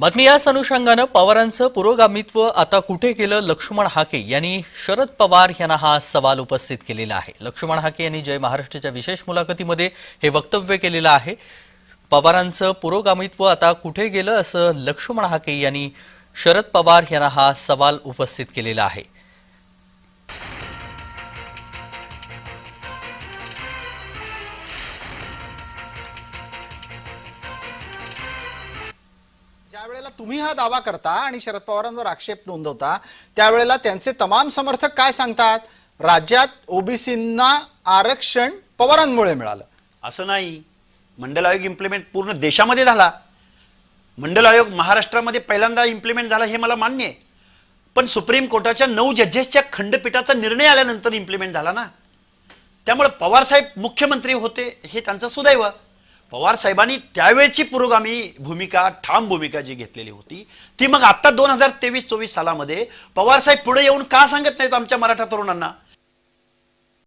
बातमी याच अनुषंगानं पवारांचं पुरोगामित्व आता कुठे गेलं लक्ष्मण हाके यांनी शरद पवार यांना हा सवाल उपस्थित केलेला आहे. लक्ष्मण हाके यांनी जय महाराष्ट्राच्या विशेष मुलाखतीमध्ये हे वक्तव्य केलेलं आहे. पवारांचं पुरोगामित्व आता कुठे गेलं? असं लक्ष्मण हाके यांनी शरद पवार यांना हा सवाल उपस्थित केलेला आहे. ज्या वेळेला तुम्ही हा दावा करता आणि शरद पवारांवर आक्षेप नोंदवता त्यावेळेला त्यांचे तमाम समर्थक काय सांगतात? राज्यात ओबीसींना आरक्षण पवारांमुळे मिळालं. असं नाही. मंडल आयोग इम्प्लिमेंट पूर्ण देशामध्ये झाला. मंडल आयोग महाराष्ट्रामध्ये पहिल्यांदा इम्प्लिमेंट झाला हे मला मान्य आहे. पण सुप्रीम कोर्टाच्या नऊ जजेसच्या खंडपीठाचा निर्णय आल्यानंतर इम्प्लिमेंट झाला ना. त्यामुळे पवारसाहेब मुख्यमंत्री होते हे त्यांचं सुदैव. पवार साहेबांनी त्यावेळची पुरोगामी भूमिका ठाम भूमिका जी घेतलेली होती ती मग आता दोन हजार तेवीस चोवीस सालामध्ये पवार साहेब पुढे येऊन का सांगत नाहीत आमच्या मराठा तरुणांना?